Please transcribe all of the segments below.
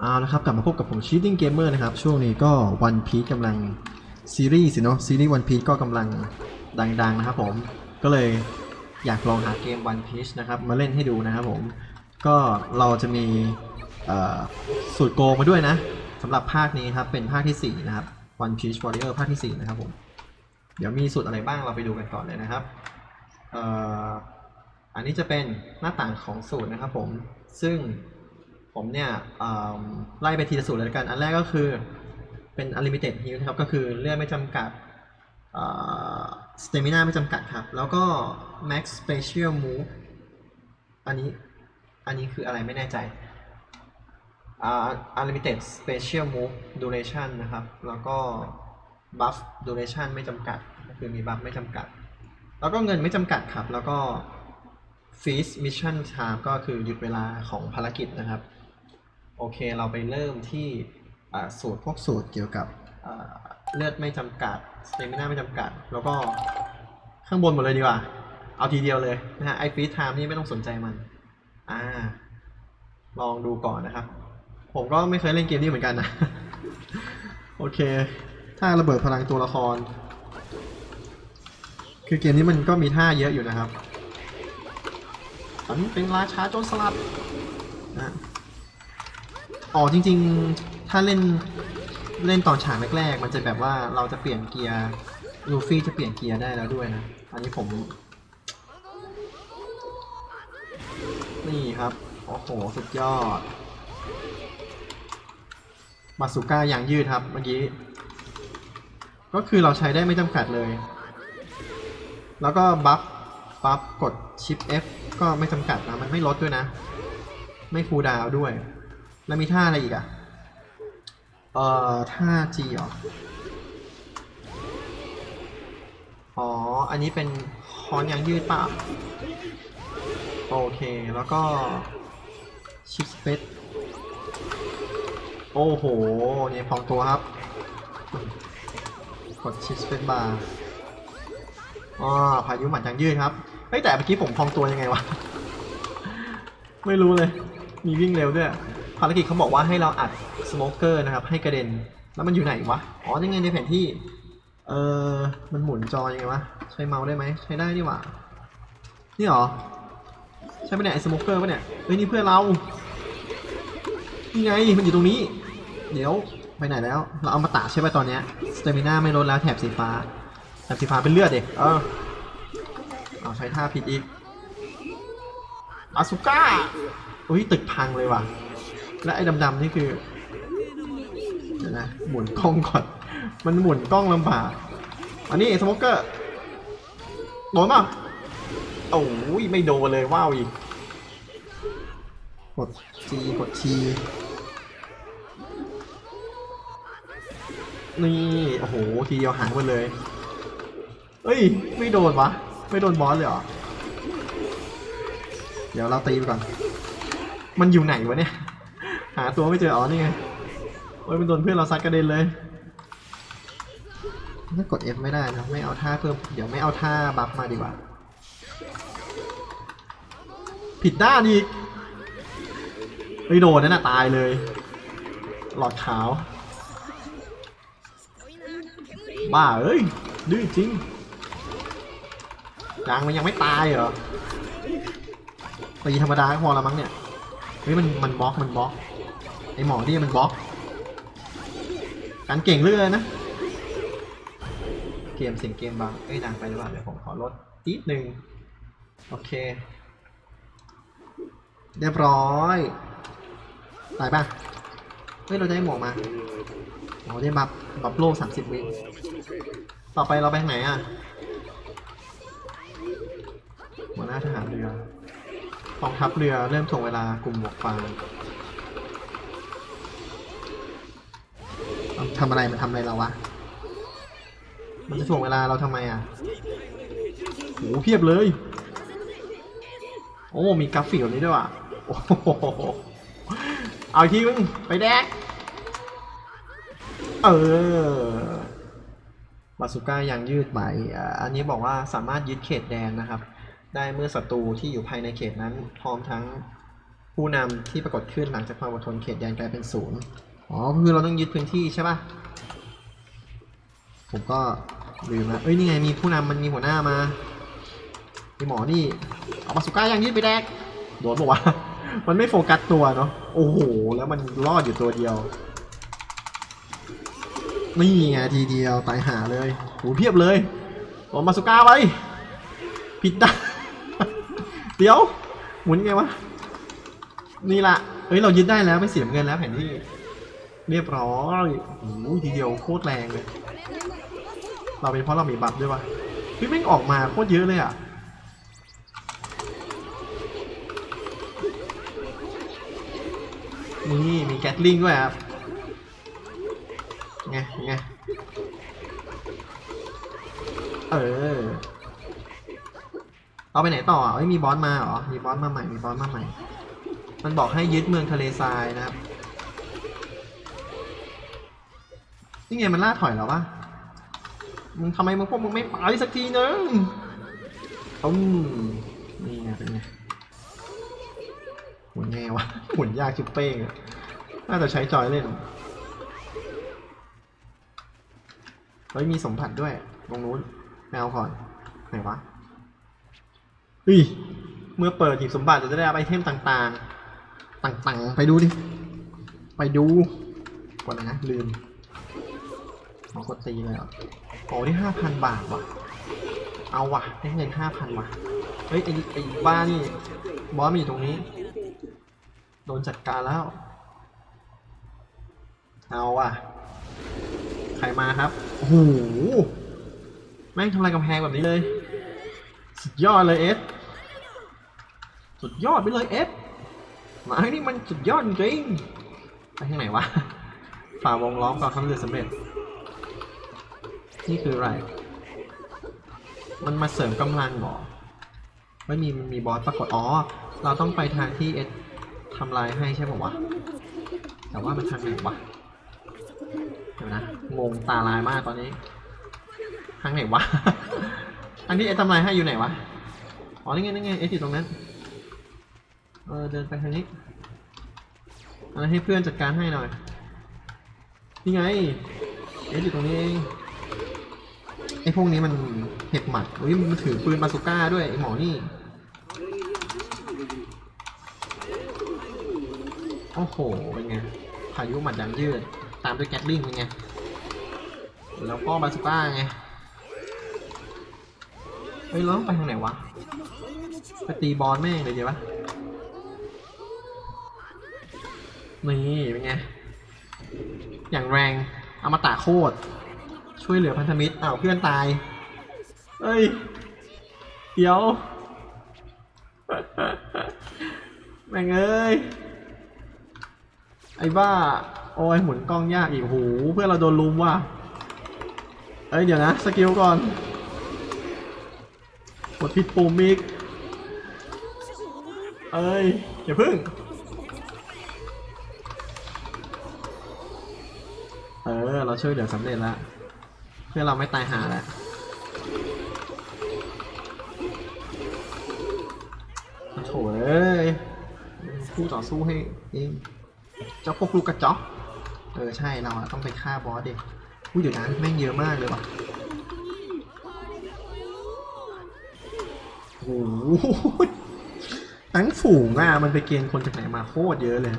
เอาละครับกลับมาพบกับผม Cheating Gamer นะครับ ช่วงนี้ก็ One Piece กำลัง ซีรีส์สิเนาะซีรีส์ One Piece ก็กำลังดังๆนะครับผม ก็เลยอยากลองหาเกม One Piece นะครับ มาเล่นให้ดูนะครับผม ก็เราจะมีสูตรโกงมาด้วยนะสำหรับภาคนี้ครับ เป็นภาคที่ 4 นะครับ One Piece Warrior ภาคที่ 4 นะครับผม เดี๋ยวมีสูตรอะไรบ้างเราไปดูกันก่อนเลยนะครับออันนี้จะเป็นหน้าต่างของสูตรนะครับผมซึ่ง ผมเนี่ยไล่ไปทีละสูตรเลยกันอันแรกก็คือเป็น unlimited heal นะครับ ก็คือเลือดไม่จำกัดสเอ่อ stamina ไม่จำกัดครับ แล้วก็ max special move อันนี้อันนี้คืออะไรไม่แน่ใจอ่า unlimited special move duration นะครับ แล้วก็ buff duration ไม่จำกัด ก็คือมี buff ไม่จำกัด แล้วก็เงินไม่จำกัดครับ แล้วก็ feast mission time ก็คือหยุดเวลาของภารกิจนะครับ โอเค เราไปเริ่มที่สูตรพวกสูตรเกี่ยวกับเลือดไม่จำกัด stamina ไม่จำกัด แล้วก็ข้างบนหมดเลยดีกว่า เอาทีเดียวเลยนะฮะไอฟรีไทม์นี่ไม่ต้องสนใจมัน อ่า ลองดูก่อนนะครับ ผมก็ไม่เคยเล่นเกมนี้เหมือนกันนะ โอเค ถ้าระเบิดพลังตัวละคร คือเกมนี้มันก็มีท่าเยอะอยู่นะครับอันนี้เป็นราชาโจรสลัด อ๋อจริง ๆ ถ้าเล่นเล่นตอนฉากแรกๆ มันจะแบบว่าเราจะเปลี่ยนเกียร์ลูฟี่จะเปลี่ยนเกียร์ได้แล้วด้วยนะ อันนี้ผม นี่ครับ โอ้โห สุดยอดบาสุก้าอย่างยืดครับเมื่อกี้ ก็คือเราใช้ได้ไม่จำกัดเลย แล้วก็บัฟบัฟกดชิป F ก็ไม่จำกัดนะ มันไม่ลดด้วยนะ ไม่ฟูดาวด้วย แล้วมีท่าอะไรอีกอะเอ่อ ท่า G เหรอ อ๋อ อันนี้เป็นคอนยางยืดเปล่าโอเค แล้วก็ชิปสเปซโอ้โห นี่พองตัวครับ กดชิปสเปซบาร์อ๋อพายุหมัดยางยืดครับเฮ้แต่เมื่อกี้ผมพองตัวยังไงวะ ไม่รู้เลย มีวิ่งเร็วด้วย ภารกิจเขาบอกว่าให้เราอัดสโมเกอร์นะครับ ให้กระเด็น แล้วมันอยู่ไหนวะ อ๋อยังไงในแผนที่ เออมันหมุนจอยังไงวะ ใช้เมาส์ได้ไหม ใช้ได้นี่หว่า นี่หรอ ใช่ปะเนี่ยไอ้สโมเกอร์ปะเนี่ย เฮ้ยนี่เพื่อนเรานี่ไง มันอยู่ตรงนี้ เดี๋ยวไปไหนแล้ว เราเอามาตะใช่ป่ะตอนเนี้ยสเตมิน่าไม่ลดแล้วแถบสีฟ้า แถบสีฟ้าเป็นเลือดเด็กเออเอาใช้ท่าผิดอีกอาสุก้า อุ้ยตึกพังเลยว่ะ และไอ้ดำๆนี่คือเดี๋ยวนะหมุนกล้องก่อน มันหมุนกล้องลำบาก อันนี้สโมเกอร์โดนป่ะโอ้ยไม่โดนเลยว้าวอีกกด G กด T นี่โอ้โหทีเดียวหางไปเลยเอ้ยไม่โดนวะไม่โดนบอสเลยเหรอเดี๋ยวเราตีไปก่อน มันอยู่ไหนวะเนี่ย หาตัวไม่เจออ๋อนี่ไงโอ้ยมันโดนเพื่อนเราซัดกระเด็นเลยถ้ากด F ไม่ได้นะไม่เอาท่าเพิ่มเดี๋ยวไม่เอาท่าบัฟมาดีกว่า ผิดด้านอีกไม่โดนนั่นน่ะตายเลย หลอดขาว บ้าเอ้ยดื้อจริงยังมันยังไม่ตายเหรอตีธรรมดาก็พอละมั้งเนี่ยเฮ้ยมันมันบล็อกมันบล็อก ไอหมอที่มันบล็อกการเก่งเรื่อยนะ เกมเสียงเกมบางเอ้ยดังไปหรือเปล่าเดี๋ยวผมขอลดนิดนึงโอเค เรียบร้อยตายป่ะเฮ้ยเราจะได้หมวกมาอ๋อได้บัฟบัฟโล่สามสิบวิต่อไปเราไปไหนอะหัวหน้าทหารเรือ กองทัพเรือเริ่มถ่วงเวลากลุ่มหมวกฟาง ทำอะไรมันทำอะไรเราวะ มันจะถ่วงเวลาเราทำไมอะโหเพียบเลย โอ้ มีกราฟิกแบบนี้ด้วยว่ะโอ้โหเอาอีกทีมึงไปแดก เออบาสุก้ายังยืดไหม่อันนี้บอกว่าสามารถยึดเขตแดนนะครับ ได้เมื่อศัตรูที่อยู่ภายในเขตนั้นพร้อมทั้งผู้นำที่ปรากฏขึ้นหลังจากความอดทนเขตแดนกลายเป็นศูนย์ อ๋อคือเราต้องยึดพื้นที่ใช่ป่ะ ผมก็ลืมละเอ้ยนี่ไงมีผู้นำมันมีหัวหน้ามาไอหมอนี่ เอามาสุก้ายังยืดไปแดก โดนบอกว่าวะมันไม่โฟกัสตัวเนาะ โอ้โห แล้วมันรอดอยู่ตัวเดียว นี่ไงทีเดียวตายหาเลยโหเพียบเลยเอามาสุก้าไว้ ผิดด้าเดี๋ยว หมุนไงวะ นี่ละเฮ้ย เรายึดได้แล้วไม่เสียเงินแล้วแผนที่ เรียบร้อยโอ้โหทีเดียวโคตรแรงเลย เราเป็นเพราะเรามีบัฟด้วยวะเฮ้ยแม่งออกมาโคตรเยอะเลยอะ นี่มีแกตลิงด้วยครับ ไง ไง เออ เอาไปไหนต่ออ่มีบอสมาเหรอ มีบอสมาใหม่ มีบอสมาใหม่ มันบอกให้ยึดเมืองทะเลทรายนะครับ นี่ไงมันล่าถอยแล้ววะมึงทำไมมึงพวกมึงไม่ไปสักทีนึงอืมนี่ไงเป็นไงหมุนไงวะหมุนยากชิบเป้งน่าจะใช้จอยเล่นเฮ้ยมีสมผัสด้วย ตรงนู้นแมวก่อนไหนวะเฮ้ยเมื่อเปิดหีบสมบัติจะได้รับไอเทมต่างๆ ต่างๆ ไปดูดิ ไปดูกดอะไรนะลืม ขอกดตีเลยเหรอโอ้ได้ห้าพันบาทว่ะ เอาว่ะ ได้เงินห้าพันว่ะ เฮ้ยไอ้ไอ้บ้านี่ บอสมันอยู่ตรงนี้ โดนจัดการแล้ว เอาว่ะ ใครมาครับ โอ้โห แม่งทำลายกำแพงแบบนี้เลย สุดยอดเลยเอส สุดยอดไปเลยเอฟหมานี่มันสุดยอดจริงไปทางไหนวะฝ่าวงล้อมก่อนทำเรือสำเร็จ นี่คืออะไร มันมาเสริมกำลังเหรอ ไม่มีมันมีบอสปรากฏ อ๋อ เราต้องไปทางที่เอสทำลายให้ใช่ป่าวะ แต่ว่ามันทางไหนวะ เดี๋ยวนะ งงตาลายมากตอนนี้ ทางไหนวะ อันที่เอสทำลายให้อยู่ไหนวะ อ๋อ นี่ไงนี่ไงเอสอยู่ตรงนั้น เออ เดินไปทางนี้อะไรให้เพื่อนจัดการให้หน่อย นี่ไง เอสอยู่ตรงนี้เอง อ้พวกนี้มันเห็บหมัดอุ้ยมันถือปืนบาซูก้าด้วยไอ้หมอนี่ โอ้โห เป็นไง พายุหมัดดังยืด ตามด้วยแกตลิงเป็นไง แล้วก็บาซูก้าไง เฮ้ยเราต้องไปทางไหนวะ ไปตีบอลแม่งเลยดีปะนี่ เป็นไง อย่างแรงอมตะโคตร ช่วยเหลือพันธมิตรอ้าวเพื่อนตาย เอ้ย เดี๋ยว แม่งเอ้ย ไอ้บ้า โอ้ยหมุนกล้องยากอีกโหเพื่อนเราโดนลุมว่ะ เอ้ย เดี๋ยวนะ สกิลก่อนกดผิดปุ่มอีก เอ้ย อย่าพึ่งเออ เราช่วยเหลือสำเร็จแล้ว พื่อเราไม่ตายหาแล้วโถเอ้ยคู่ต่อสู้ให้เองเจ้าพวกลูกกระจอกเออใช่เราต้องไปฆ่าบอสดิพูดอยู่นะแม่งเยอะมากเลยว่ะโอ้โหทั้งฝูงอะมันไปเกณฑ์คนจากไหนมาโคตรเยอะเลย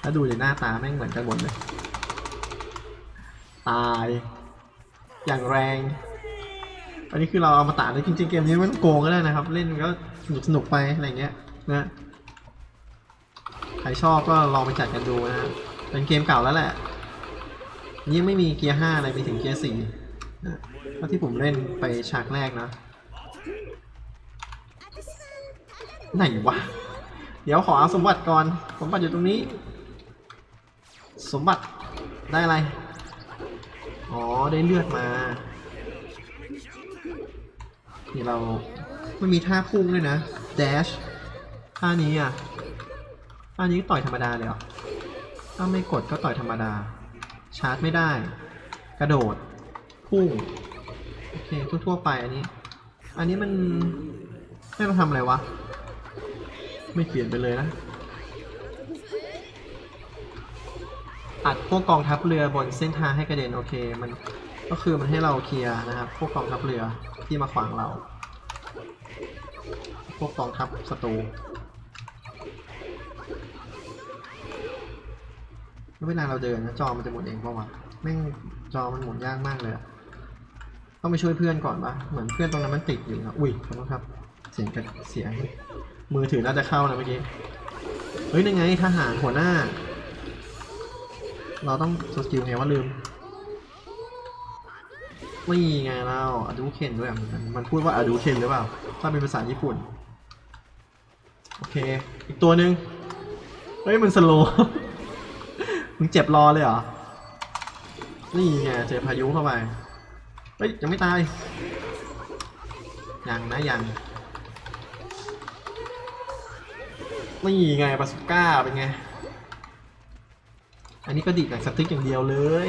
แล้วดูเลยหน้าตาแม่งเหมือนกันหมดเลย ตาย อย่างแรง อันนี้คือเราเอามาตาเลยจริงๆเกมนี้มันโกงก็ได้นะครับ เล่นก็สนุกสนุกไปอะไรเงี้ยนะใครชอบก็ลองไปจัดกันดูนะเป็นเกมเก่าแล้วแหละนี่ยังไม่มีเกียร์ห้าอะไรไปถึงเกียร์สี่นะเพราะที่ผมเล่นไปฉากแรกนะ ไหนวะ เดี๋ยวขอเอาสมบัติก่อน สมบัติอยู่ตรงนี้ สมบัติได้อะไร อ๋อได้เลือดมานี่เราไม่มีท่าพุ่งด้วยนะ dash ท่านี้อะท่านี้ต่อยธรรมดาเลยเหรอถ้าไม่กดก็ต่อยธรรมดา ชาร์จไม่ได้ กระโดด พุ่ง โอเค ทั่วๆไปอันนี้ อันนี้มันให้เราทำอะไรวะ ไม่เปลี่ยนไปเลยนะ อัดพวกกองทัพเรือบนเส้นทางให้กระเด็นโอเค มันก็คือมันให้เราเคลียร์นะครับ พวกกองทัพเรือที่มาขวางเรา พวกกองทัพศัตรูแล้วเวลาเราเดินนะจอมันจะหมุนเองปะวะแม่งจอมันหมุนยากมากเลยอะต้องไปช่วยเพื่อนก่อนปะเหมือนเพื่อนตรงนั้นมันติดอยู่นะอุ้ยขอโทษครับ เสียงกระเสียงมือถือน่าจะเข้านะเมื่อกี้ เฮ้ยนั่นไงทหารหัวหน้า เราต้องสกิลไงว่าลืมไม่ไงเราอดูเคนด้วยอะมันมันพูดว่าอดูเคนหรือเปล่า ถ้าเป็นภาษาญี่ปุ่น โอเค อีกตัวหนึ่งเฮ้ยมันสโลว์มึงเจ็บรอเลยเหรอ นี่ไงเจอพายุเข้าไป เฮ้ย ยังไม่ตาย ยังนะยัง นี่ไงบาสุก้าเป็นไง อันนี้ก็ดีดแบบสติ๊กอย่างเดียวเลย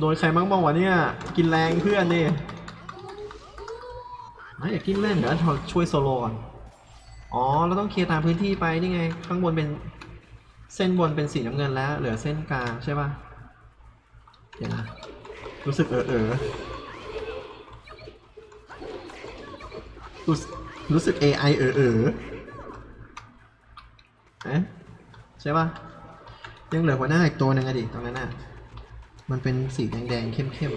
โดยใครบ้างบ้างวะเนี่ย กินแรงเพื่อนเนี่อ่อยากกินเล่นเดี๋ยวเราช่วยโซโลก่อน อ๋อ เราต้องเคลียร์ตามพื้นที่ไปนี่ไง ข้างบนเป็นเส้นบนเป็นสีน้ำเงินแล้ว เหลือเส้นกลางใช่ป่ะเดี๋ยวนะรู้สึกเออเออรู้สึกรู้สึก AI เออเออเอ๊ะใช่ป่ะ ยังเหลือหัวหน้าอีกตัวหนึ่งอะดิตรงนั้นน่ะมันเป็นสีแดงๆเข้ม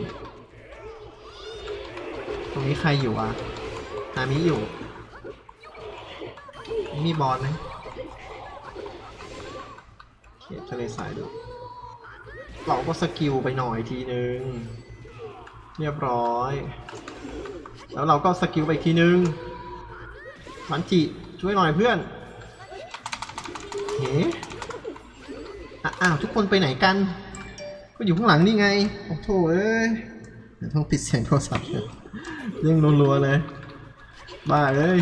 ๆ ตรงนี้ใครอยู่อะนามิอยู่ มีบอลไหมเขียนทะเลสายดูเราก็สกิลไปหน่อยทีนึง เรียบร้อย แล้วเราก็สกิลไปทีนึงมันจิช่วยหน่อยเพื่อนเฮ้ อ้าวทุกคนไปไหนกัน ก็อยู่ข้างหลังนี่ไง โอ้โถเอ้ยเดี๋ยวต้องปิดเสียงโทรศัพท์เลยเรื่องรัวๆเลย บ้าเอ้ย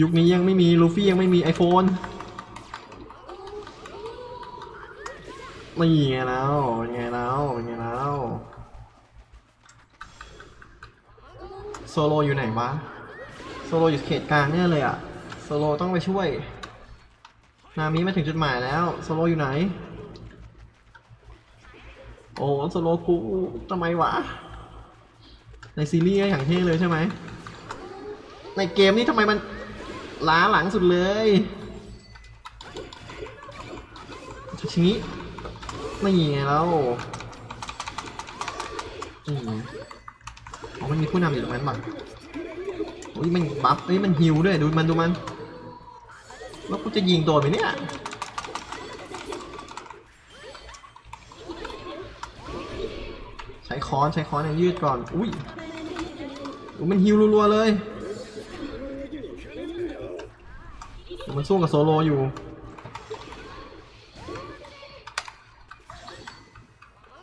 ยุคนี้ยังไม่มีลูฟี่ยังไม่มี iPhone ไม่ไงแล้วเป็นไงแล้วเป็นไงแล้วโซโลอยู่ไหนวะ โซโลอยู่เขตกลางเนี่ยเลยอะโซโลต้องไปช่วย นามิมาถึงจุดหมายแล้วโซโลอยู่ไหน โอ้โซโลกูทำไมวะ ในซีรีส์ก็อย่างเท่เลยใช่ไหม ในเกมนี้ทำไมมันล้าหลังสุดเลยทีนี้ไม่ไงแล้วนี่ไงอ๋อมันมีผู้นำอยู่ตรงนั้นบ้างโอ้ยมันบัฟเอ้ยมันฮิวด้วยดูมันดูมัน แล้วกูจะยิงโดนไหมเนี่ย ใช้ค้อนใช้ค้อนเนี่ยยืดก่อน อุ้ยอุ๊ยมันฮิวรัวๆเลย มันสู้กับโซโลอยู่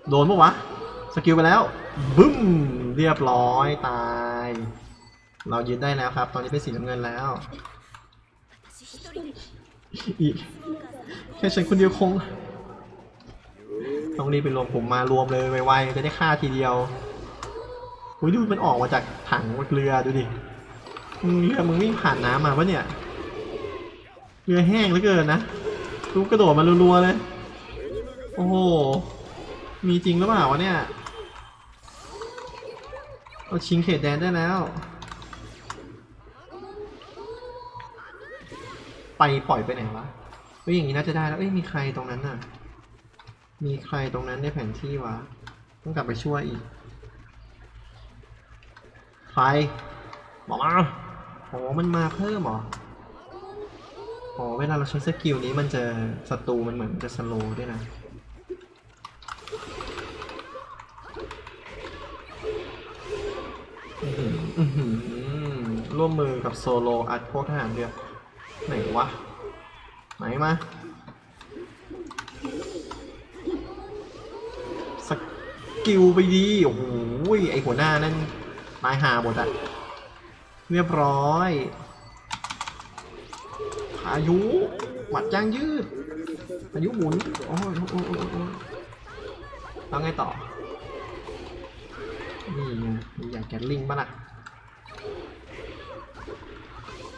โดนปะวะ สกิลไปแล้ว บึ้ม เรียบร้อยตาย เรายืนได้แล้วครับ ตอนนี้เป็นสีน้ำเงินแล้ว อีกแค่ฉันคนเดียวคง ต้องรีบไปรวมผมมารวมเลยไวๆจะได้ฆ่าทีเดียวอุ้ยดูมันออกมาจากถังเรือดูดิเรือมึงวิ่งผ่านน้ำมาปะเนี่ย เรือแห้งเหลือเกินนะรูกระโดดมารัวๆเลย โอ้โห มีจริงหรือเปล่าวะเนี่ย เอาชิงเขตแดนได้แล้ว ไปปล่อยไปไหนวะเฮ้ยอย่างนี้น่าจะได้แล้วเอ้ยมีใครตรงนั้นน่ะ มีใครตรงนั้นในแผนที่วะ ต้องกลับไปช่วยอีกใครบอกมาโอ้มันมาเพิ่มหรออ๋อเวลาเราใช้สกิลนี้มันจะศัตรูมันเหมือนจะสโลด้วยนะอือหืออือหือร่วมมือกับโซโลอัดพวกทหารเรือ ไหนวะ ไหนมาสกิลไปดี โอ้โหไอหัวหน้านั่นตายหาหมดอะเรียบร้อยพายุหมัดยางยืดพายุหมุน โอ้ยโอ้ยโอ้ยโอ้ยแล้วไงต่อ นี่อยางแกนลิงบ้างล่ะ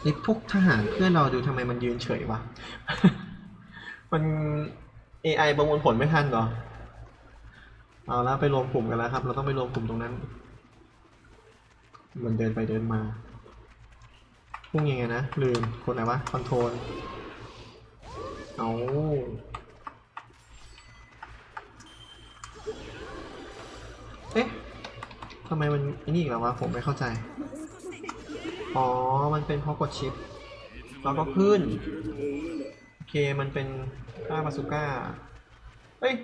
ไอ้พวกทหารเพื่อนเราดูทำไมมันยืนเฉยวะ มัน AI ประมวลผลไม่ทันเหรอ เอาล้วไปรวมกลุ่มกันแล้วครับ เราต้องไปรวมกลุ่มตรงนั้น มันเดินไปเดินมาพุ่งยังไงนะ ลืมกดไหนวะ คอนโทรล เอาเอ๊ะทำไมมันไอ้นี่อีกแล้ววะ ผมไม่เข้าใจ อ๋อ มันเป็นเพราะกดชิปแล้วก็ขึ้น โอเค มันเป็นท่าบาสุก้า เอ้ย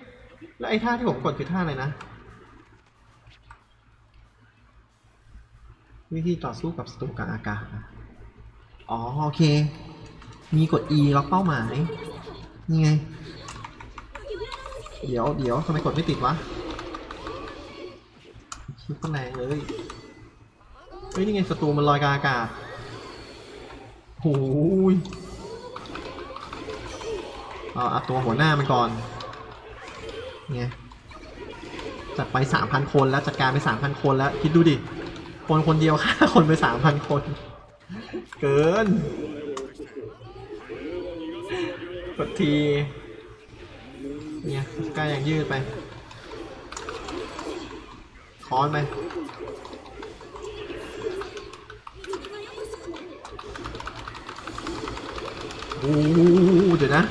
แล้วไอ้ท่าที่ผมกดคือท่าอะไรนะ วิธีต่อสู้กับศัตรูกลางอากาศ อ๋อ โอเค มีกด E ล็อกเป้าหมาย นี่ไง เดี๋ยวเดี๋ยวทำไมกดไม่ติดวะคิดก็แรงเลย ฮ้ยนี่ไงศัตรูมันลอยกลางอากาศโอ้ยเอาเอาตัวหัวหน้ามันก่อนเนี่ยจัดไปสามพันคนแล้วจัดการไปสามพันคนแล้วคิดดูดิคนคนเดียวฆ่าคนไปสามพันคน เกินกดทีเนี่ยกล้าอย่างยืดไปค้อนไป อ้โหเดี๋ยวนะ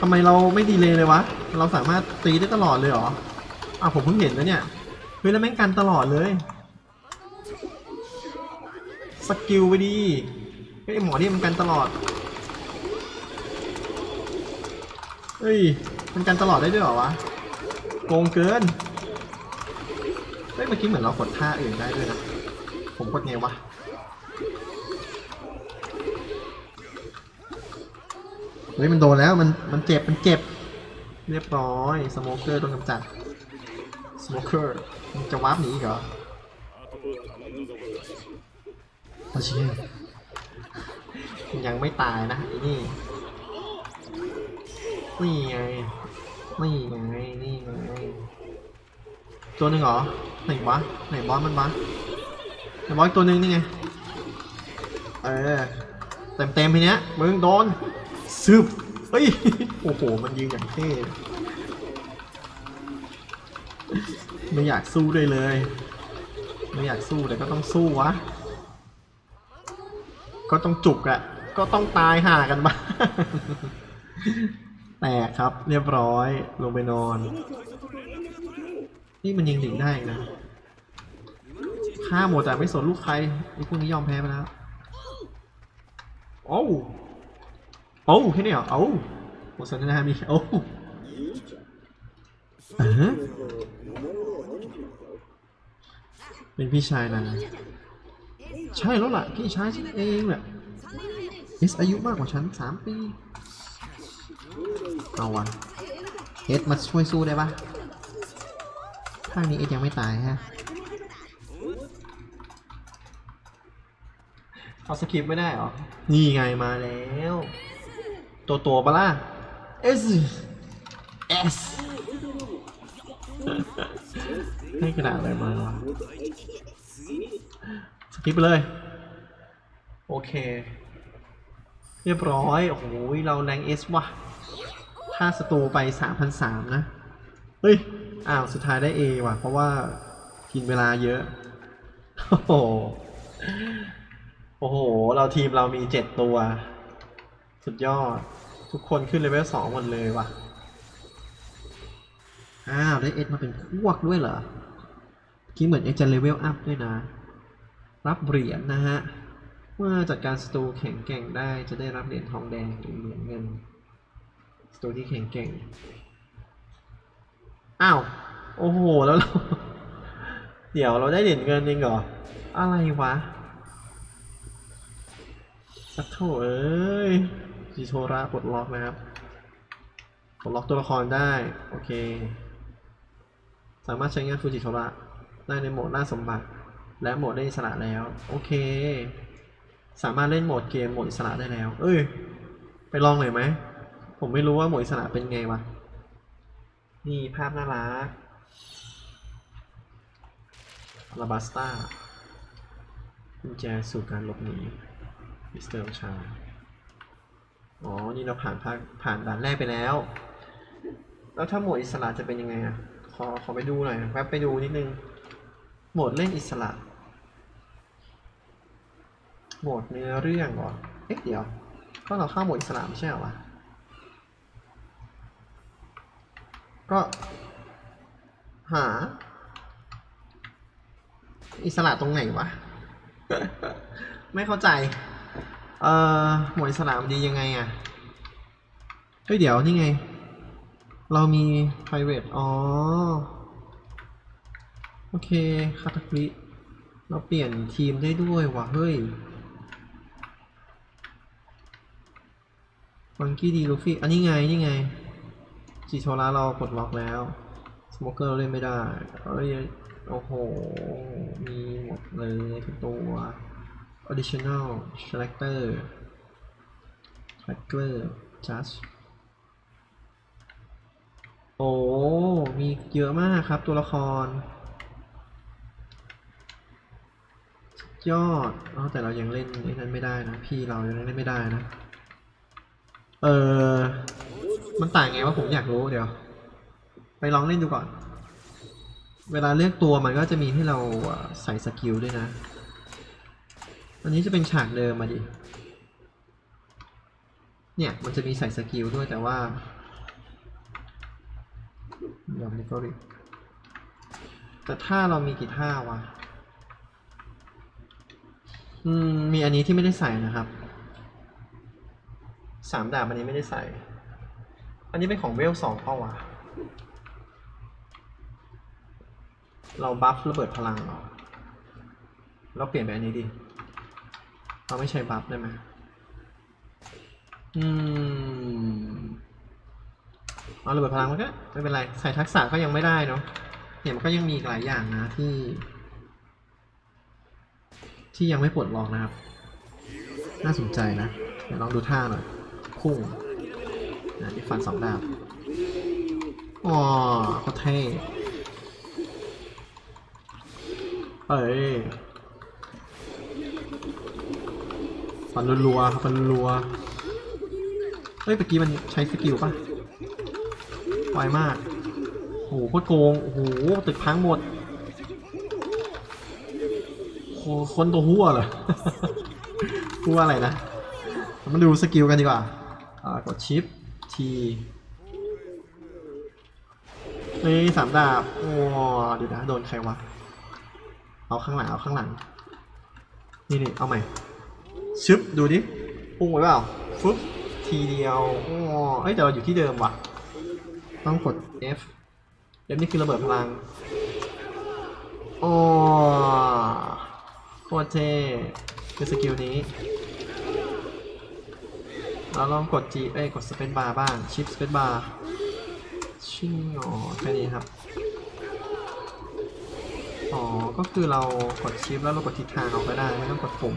ทำไมเราไม่ดีเลยเลยวะ เราสามารถตีได้ตลอดเลยเหรออะผมเพิ่งเห็นนะเนี่ยเฮ้ยแล้วแม่งกันตลอดเลย สกิลไปดีเฮ้ยไอ้หมอนี่มันกันตลอด เฮ้ย มันกันตลอดได้ด้วยเหรอวะ โกงเกิน เฮ้ยเมื่อกี้เหมือนเรากดท่าอื่นได้ด้วยนะ ผมกดไงวะ เฮ้ยมันโดนแล้วมันมันเจ็บมันเจ็บ เรียบร้อยสโมเกอร์โดนกำจัดสโมเกอร์มันจะวาร์ปหนีเหรอเอาเชี่ยมันยังไม่ตายนะไอ้นี่นี่ไงนี่ไงนี่ไงตัวหนึ่งเหรอไหนวะไหนบอสมันวะไหนบอสตัวหนึ่งนี่ไงเออเต็มเต็มทีเนี้ยมึงโดน ซึบเฮ้ย โอ้โห มันยืนอย่างเท่ไม่อยากสู้เลยเลย ไม่อยากสู้แต่ก็ต้องสู้วะ ก็ต้องจุกอะก็ต้องตายห่ากันบ้างแตกครับเรียบร้อยลงไปนอน นี่มันยังหนีได้อีกนะฆ่าหมดแต่ไม่สนลูกใครไอ้พวกนี้ยอมแพ้ไปแล้ว โอ้วโอ้แค่นี้เหรอโอ้โหสัญญามีโอ้เออเป็นพี่ชายนะใช่แล้วล่ะ พี่ชายฉันเองแหละเอสอายุมากกว่าฉันสามปี เอาวะเอสมาช่วยสู้ได้ปะข้างนี้เอสยังไม่ตายฮะเอาสคริปต์ไม่ได้เหรอ นี่ไงมาแล้ว ตัวตัวปะล่ะ S S ให้กระดาษอะไรมาวะสกิปไปเลย โอเค เรียบร้อย โอ้โห เราแรง S ว่ะค่าสตูไป 3,003นะ เฮ้ย อ้าว สุดท้ายได้ A ว่ะ เพราะว่ากินเวลาเยอะ โอ้โห โอ้โห เราทีมเรามี 7 ตัว สุดยอด ทุกคนขึ้นเลเวลสองหมดเลยว่ะ อ้าว ได้เอสมาเป็นพวกด้วยเหรอเมื่อกี้เหมือนเอ็กจะเลเวลอัพด้วยนะ รับเหรียญนะฮะ เมื่อจัดการสตูแข็งแกร่งได้จะได้รับเหรียญทองแดงหรือเหรียญเงินสตูที่แข็งแกร่ง อ้าว โอ้โห แล้วเรา เดี๋ยวเราได้เหรียญเงินเองเหรอ อะไรวะสักโถเอ้ย จิโทระปลดล็อกนะครับปลดล็อกตัวละครได้ โอเค สามารถใช้งานฟูจิโทระได้ในโหมดล่าสมบัติ และโหมดได้อิสระแล้ว โอเค สามารถเล่นโหมดเกมโหมดอิสระได้แล้ว เอ้ย ไปลองหน่อยไหม ผมไม่รู้ว่าโหมดอิสระเป็นไงวะ นี่ภาพน่ารักลาบาสตากุญแจสู่การหลบหนีมิสเตอร์ชา อ๋อ นี่เราผ่านภาคผ่านด่านแรกไปแล้ว แล้วถ้าโหมดอิสระจะเป็นยังไงอะ ขอขอไปดูหน่อยแวบไปดูนิดนึง โหมดเล่นอิสระ โหมดเนื้อเรื่องเหรอเอ๊ะเดี๋ยว ก็เราเข้าโหมดอิสระไม่ใช่เหรอวะ ก็หา อิสระตรงไหนวะ ไม่เข้าใจ เอ่อหมวดสระมันดียังไงอะเฮ้ยเดี๋ยวนี่ไง เรามี private อ๋อ โอเคคาตาคริเราเปลี่ยนทีมได้ด้วยว่ะ เฮ้ยฟังกี้ดีลูฟี่ อันนี้ไง นี่ไง จีโชราเราปลดล็อกแล้ว สโมเกอร์เล่นไม่ได้เอ้ยโอ้โห มีหมดเลยทุกตัว additional character tracker judge โอ้ มีเยอะมากครับตัวละคร ยอดอ๋อแต่เรายังเล่นไอ้นั้นไม่ได้นะ พี่เรายังเล่นไม่ได้นะ เออ มันต่างไงวะผมอยากรู้เดี๋ยว ไปลองเล่นดูก่อน เวลาเลือกตัวมันก็จะมีให้เราใส่สกิลด้วยนะ อันนี้จะเป็นฉากเดิมมาดิ เนี่ย มันจะมีใส่สกิลด้วยแต่ว่าเดี๋ยวนี้ก็ริแต่ถ้าเรามีกี่ท่าวะ อืม มีอันนี้ที่ไม่ได้ใส่นะครับ สามดาบอันนี้ไม่ได้ใส่ อันนี้เป็นของเวลสองเปล่าวะ เราบัฟระเบิดพลังเรอเราเปลี่ยนไปอันนี้ดิ เราไม่ใช้บัฟได้ไหมอืมเอาระเบิดพลังมันก็ไม่เป็นไร ใส่ทักษะก็ยังไม่ได้เนาะเนี่ยมันก็ยังมีหลายอย่างนะที่ ที่ยังไม่ปลดล็อกนะครับ น่าสนใจนะ เดี๋ยวลองดูท่าหน่อยพุ่งนะที่ฟันสองดาบอ๋อก็เท่เอ้ย ฟันรัวๆครับฟันรัวๆเฮ้ยเมื่อกี้มันใช้สกิลป่ะไวมากโอ้โหโคตรโกงโอ้โหตึกพังหมดคนตัวหัวเหรอพูดว่าอะไรนะมาดูสกิลกันดีกว่าอ่ากดชิปทีนี่สามดาบโอ้เดี๋ยวนะโดนใครวะ เอาข้างหลัง เอาข้างหลัง นี่นี่เอาใหม่ ชึบดูดิพุ่งไว้เปล่าฟึบทีเดียวอ๋อเอ้ยแต่เราอยู่ที่เดิมว่ะ ต้องกด F F นี่คือระเบิดพลังโอ๋อโคตรเท่คือสกิลนี้ เราลองกด G เอ้ยกด Space Bar บ้าง ชิป Space Bar ชิ่งอ๋อแค่นี้ครับ อ๋อ ก็คือเรากดชิปแล้วเรากดทิศทางเอาก็ได้ ไม่ต้องกดปุ่ม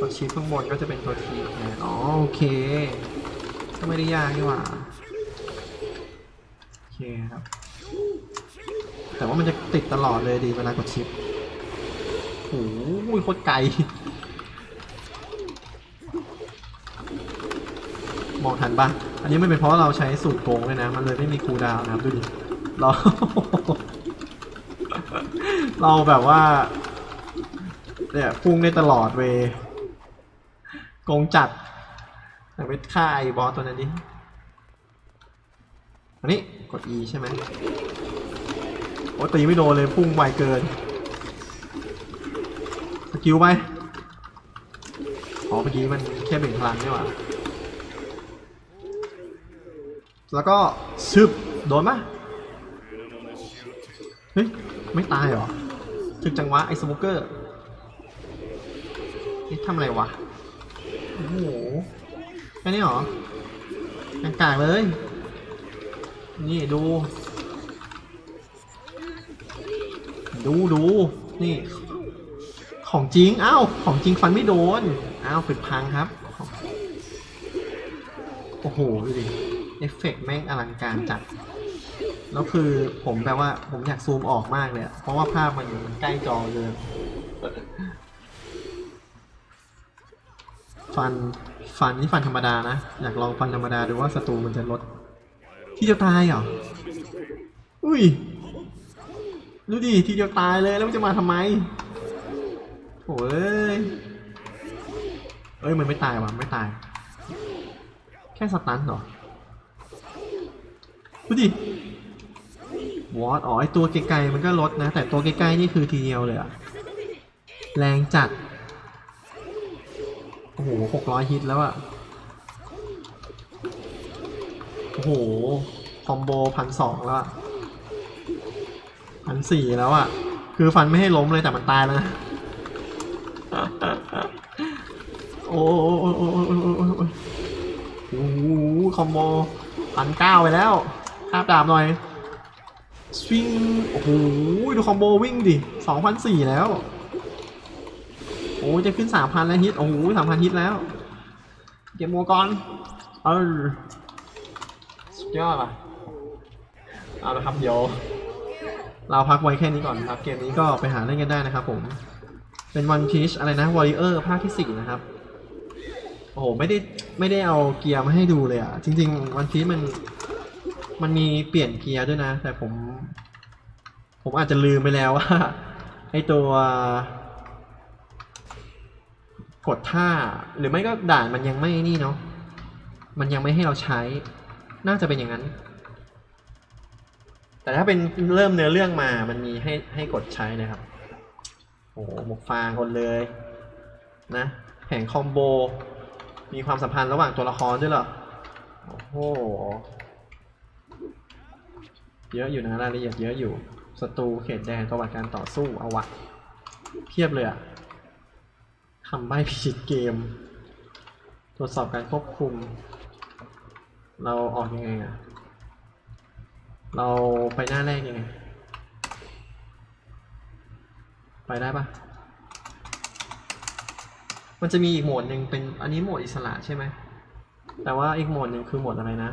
กดชิปข้างบนก็จะเป็นตัวทีแทนอ๋อโอเค ก็ไม่ได้ยากนี่หว่า โอเคครับ แต่ว่ามันจะติดตลอดเลยดีเวลากดชิปโอ้โหโคตรไกล มองทันปะอันนี้ไม่เป็นเพราะเราใช้สูตรโกงเลยนะ มันเลยไม่มีคูดาวน์นะครับดูดิ เรา เราแบบว่าเนี่ยพุ่งได้ตลอดเวย โกงจัดแต่ไปฆ่าไอ้บอสตัวนั้นดิอันนี้กด E ใช่ไหมโอ้ตีไม่โดนเลยพุ่งไวเกินสกิลไปอ๋อเมื่อกี้มันแค่เบ่งพลังนี่หว่าแล้วก็ชึบโดนปะเฮ้ย ไม่ตายหรอถึกจังหวะไอ้สโมเกอร์นี่ทำอะไรวะ โอ้โหแค่นี้เหรอกลางๆเลย นี่ดู ดูดูนี่ ของจริง อ้าว ของจริงฟันไม่โดน อ้าวฝึกพังครับ โอ้โห ดูดิ เอฟเฟกแม่งอลังการจัด แล้วคือผมแปลว่าผมอยากซูมออกมากเลย เพราะว่าภาพมันมันใกล้จอเลย ฟันฟันนี่ฟันธรรมดานะ อยากลองฟันธรรมดาดูว่าศัตรูมันจะลด ที่เดียวตายเหรอ อุ้ย ดูดิ ทีเดียวตายเลยแล้วมันจะมาทำไมโอ้ยเอ้ยมันไม่ตายวะไม่ตาย แค่สตันเหรอ ดูดิ วอตอ๋อไอตัวไกลๆมันก็ลดนะ แต่ตัวใกล้ๆนี่คือทีเดียวเลยอะแรงจัด โอ้โหหกร้อยฮิตแล้วอะโอ้โห คอมโบพันสองแล้วอะพันสี่แล้วอะคือฟันไม่ให้ล้มเลยแต่มันตายแล้วนะโอ้โหโอ้โหโอ้โหโอ้โหโอ้โหโอ้โหคอมโบพันเก้าไปแล้วคาบดาบหน่อย สวิง โอ้โห ดูคอมโบวิ่งดิสองพันสี่แล้ว โอ้ยจะขึ้นสามพันแล้วฮิต โอ้โหสามพันฮิตแล้ว เก็บโมก่อนเออสุดยอดอะเอาละครับเดี๋ยวเราพักไว้แค่นี้ก่อนครับ เกมนี้ก็ไปหาเล่นกันได้นะครับผม เป็นวันพีชอะไรนะ Warrior ภาคที่สี่นะครับ โอ้โห ไม่ได้ไม่ได้เอาเกียร์มาให้ดูเลยอะ จริง ๆ วันพีชมัน มันมีเปลี่ยนเกียร์ด้วยนะ แต่ผม ผมอาจจะลืมไปแล้วว่าไอตัว กดท่า หรือไม่ก็ด่านมันยังไม่นี่เนาะมันยังไม่ให้เราใช้ น่าจะเป็นอย่างนั้น แต่ถ้าเป็นเริ่มเนื้อเรื่องมามันมีให้ให้กดใช้นะครับโอ้โหหมกฟางคนเลยนะแผงคอมโบ มีความสัมพันธ์ระหว่างตัวละครด้วยเหรอ โอ้โห เยอะอยู่นะรายละเอียดเยอะอยู่ศัตรูเขตแดนประวัติการต่อสู้เอาวะเพียบเลยอะ คำใบ้พิชิตเกม ตรวจสอบการควบคุม เราออกยังไงอะเราไปหน้าแรกยังไง ไปได้ปะมันจะมีอีกโหมดหนึ่งเป็นอันนี้โหมดอิสระใช่ไหม แต่ว่าอีกโหมดหนึ่งคือโหมดอะไรนะ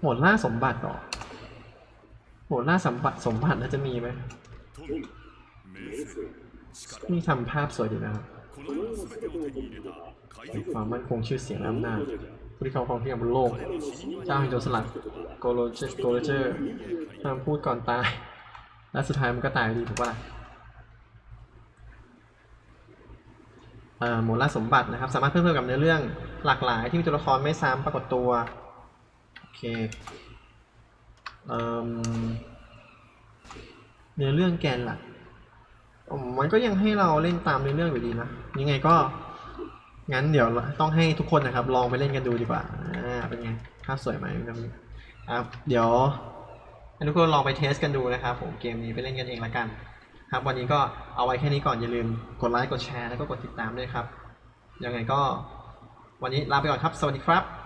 โหมดล่าสมบัติเหรอ โหมดล่าสมบัติสมบัติน่าจะมีไหมนี่ทำภาพสวยดีนะครับ ความมั่นคงชื่อเสียงและอำนาจผู้ที่เขาครองที่บนโลกเจ้าแห่งโจรสลัดโกโลเจโกโลเจอร์ห้ามพูดก่อนตาย และสุดท้ายมันก็ตายดีถูกปะล่ะอ่าโหมดล่าสมบัตินะครับ สามารถเพิ่มเติมกับเนื้อเรื่องหลากหลายที่มีตัวละครไม่ซ้ำปรากฏตัว โอเคเอเนื้อเรื่องแกนหลัก มันก็ยังให้เราเล่นตามเนื้อเรื่องอยู่ดีนะยังไงก็ งั้นเดี๋ยวต้องให้ทุกคนนะครับ ลองไปเล่นกันดูดีกว่าอ่าเป็นไงภาพสวยไหมครับเดี๋ยวให้ทุกคนลองไปเทสกันดูนะครับผมเกมนี้ไปเล่นกันเองละกัน ครับ วันนี้ก็เอาไว้แค่นี้ก่อนอย่าลืมกดไลค์กดแชร์แล้วก็กดติดตามด้วยครับยังไงก็ วันนี้ลาไปก่อนครับ สวัสดีครับ